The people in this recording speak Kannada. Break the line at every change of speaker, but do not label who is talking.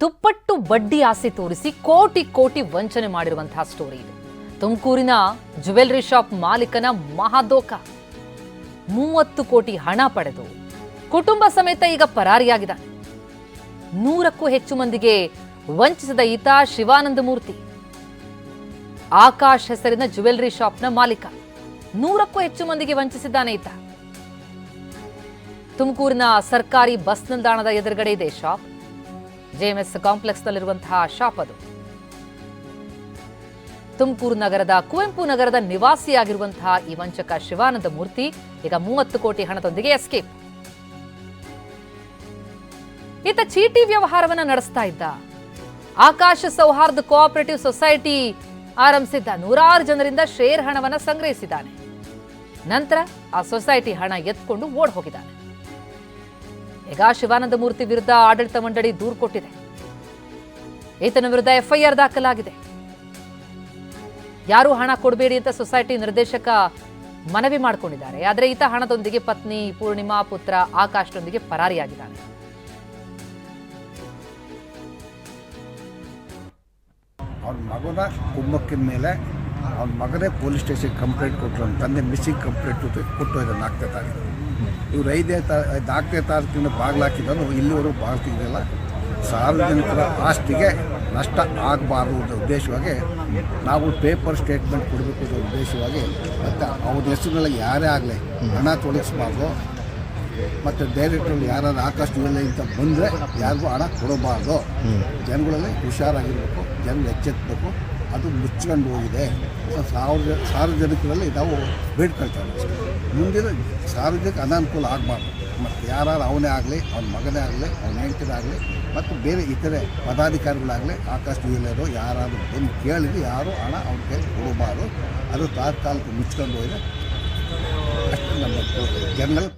ದುಪ್ಪಟ್ಟು ಬಡ್ಡಿ ಆಸೆ ತೋರಿಸಿ ಕೋಟಿ ಕೋಟಿ ವಂಚನೆ ಮಾಡಿರುವಂತಹ ಸ್ಟೋರಿ ಇದು. ತುಮಕೂರಿನ ಜುವೆಲ್ರಿ ಶಾಪ್ ಮಾಲೀಕನ ಮಹಾದೋಕ ಮೂವತ್ತು ಕೋಟಿ ಹಣ ಪಡೆದು ಕುಟುಂಬ ಸಮೇತ ಈಗ ಪರಾರಿಯಾಗಿದ್ದಾನೆ. ನೂರಕ್ಕೂ ಹೆಚ್ಚು ಮಂದಿಗೆ ವಂಚಿಸಿದ ಈತ ಶಿವಾನಂದ ಮೂರ್ತಿ. ಆಕಾಶ್ ಹೆಸರಿನ ಶಾಪ್ ಶಾಪ್ನ ಮಾಲೀಕ. ನೂರಕ್ಕೂ ಹೆಚ್ಚು ಮಂದಿಗೆ ವಂಚಿಸಿದ್ದಾನೆ ಈತ. ತುಮಕೂರಿನ ಸರ್ಕಾರಿ ಬಸ್ ನಿಲ್ದಾಣದ ಎದುರುಗಡೆ ಇದೆ ಶಾಪ್ ಜೆಎಂಎಸ್ ಕಾಂಪ್ಲೆಕ್ಸ್ನಲ್ಲಿರುವಂತಹ ಶಾಪ್ ಅದು. ತುಮಕೂರು ನಗರದ, ಕುವೆಂಪು ನಗರದ ನಿವಾಸಿಯಾಗಿರುವಂತಹ ಈ ವಂಚಕ ಶಿವಾನಂದ ಮೂರ್ತಿ, ಈಗ ಮೂವತ್ತು ಕೋಟಿ ಹಣದೊಂದಿಗೆ ಎಸ್ಕೇಪ್. ಈತ ಚೀಟಿ ವ್ಯವಹಾರವನ್ನ ನಡೆಸ್ತಾ ಇದ್ದ. ಆಕಾಶ ಸೌಹಾರ್ದ ಕೋಆಪರೇಟಿವ್ ಸೊಸೈಟಿ ಆರಂಭಿಸಿದ್ದ ನೂರಾರು ಜನರಿಂದ ಶೇರ್ ಹಣವನ್ನ ಸಂಗ್ರಹಿಸಿದ್ದಾನೆ. ನಂತರ ಆ ಸೊಸೈಟಿ ಹಣ ಎತ್ಕೊಂಡು ಓಡ್ ಹೋಗಿದ್ದಾನೆ ಈಗ ಶಿವಾನಂದ ಮೂರ್ತಿ ವಿರುದ್ಧ ಆಡಳಿತ ಮಂಡಳಿ ದೂರು ಕೊಟ್ಟಿದೆ. ಈತನ ವಿರುದ್ಧ ಎಫ್ಐಆರ್ ದಾಖಲಾಗಿದೆ. ಯಾರು ಹಣ ಕೊಡಬೇಡಿ ಅಂತ ಸೊಸೈಟಿ ನಿರ್ದೇಶಕ ಮನವಿ ಮಾಡಿಕೊಂಡಿದ್ದಾರೆ. ಆದರೆ ಈತ ಹಣದೊಂದಿಗೆ ಪತ್ನಿ ಪೂರ್ಣಿಮಾ ಪುತ್ರ ಆಕಾಶ್ನೊಂದಿಗೆ ಪರಾರಿಯಾಗಿದ್ದಾನೆ.
ಅವ್ರ ಮಗನ ಕುಮ್ಮಕ್ಕಿನ ಮೇಲೆ ಅವ್ನ ಮಗನೇ ಪೊಲೀಸ್ ಸ್ಟೇಷನ್ ಕಂಪ್ಲೇಂಟ್ ಕೊಟ್ಟರು ತಂದೆ ಮಿಸ್ಸಿಂಗ್ ಕಂಪ್ಲೇಂಟ್ ಕೊಟ್ಟು ಇದನ್ನು ತಾರೀಕು ಇವ್ರು ಐದೇ ತಾ ನಾಲ್ಕನೇ ತಾರೀಕಿನ ಬಾಗಿಲಾಕಿದ್ದನು ಇಲ್ಲಿವರೆಗೂ ಬಾಗಿಲಿಲ್ಲ ಸಾರ್ವಜನಿಕರ ಆಸ್ತಿಗೆ ನಷ್ಟ ಆಗಬಾರ್ದು ಅನ್ನೋ ಉದ್ದೇಶವಾಗಿ ನಾವು ಪೇಪರ್ ಸ್ಟೇಟ್ಮೆಂಟ್ ಕೊಡಬೇಕು ಅನ್ನೋ ಉದ್ದೇಶವಾಗಿ ಮತ್ತು ಅವ್ರ ಹೆಸರುಗಳಿಗೆ ಯಾರೇ ಆಗಲಿ ಹಣ ತೊಡಗಿಸ್ಬಾರ್ದು ಮತ್ತು ಡೈರೆಕ್ಟ್ರಲ್ಲಿ ಯಾರು ಆಕಾಶ ಇಲ್ಲ ಅಂತ ಬಂದರೆ ಯಾರಿಗೂ ಹಣ ಕೊಡಬಾರ್ದು. ಜನಗಳಲ್ಲಿ ಹುಷಾರಾಗಿರಬೇಕು ಜನಗಳು ಎಚ್ಚೆತ್ತಬೇಕು. ಅದು ಮುಚ್ಕೊಂಡು ಹೋಗಿದೆ. ಸೊ ಸಾವಿರ ಸಾರ್ವಜನಿಕರಲ್ಲಿ ನಾವು ಬೇಡ್ಕೊಳ್ತೇವೆ ಮುಂದಿನ ಸಾರ್ವಜನಿಕ ಅನಾನುಕೂಲ ಆಗಬಾರ್ದು. ಮತ್ತು ಯಾರು ಅವನೇ ಆಗಲಿ, ಅವನ ಮಗನೇ ಆಗಲಿ, ಅವನ ಹೆಂಡತಿನಾಗಲಿ ಮತ್ತು ಬೇರೆ ಇತರೆ ಪದಾಧಿಕಾರಿಗಳಾಗಲಿ, ಆಕಾಶ ಇಲ್ಲರು ಯಾರಾದರೂ ಬಂದು ಕೇಳಿದ್ರೆ ಯಾರು ಹಣ ಅವ್ರ ಕೈ ಕೊಡಬಾರ್ದು. ಅದು ತಾತ್ಕಾಲಿಕ ಮುಚ್ಕೊಂಡು ಹೋಗಿದೆ. ಅಷ್ಟು ನಮ್ಮ ಜನರಲ್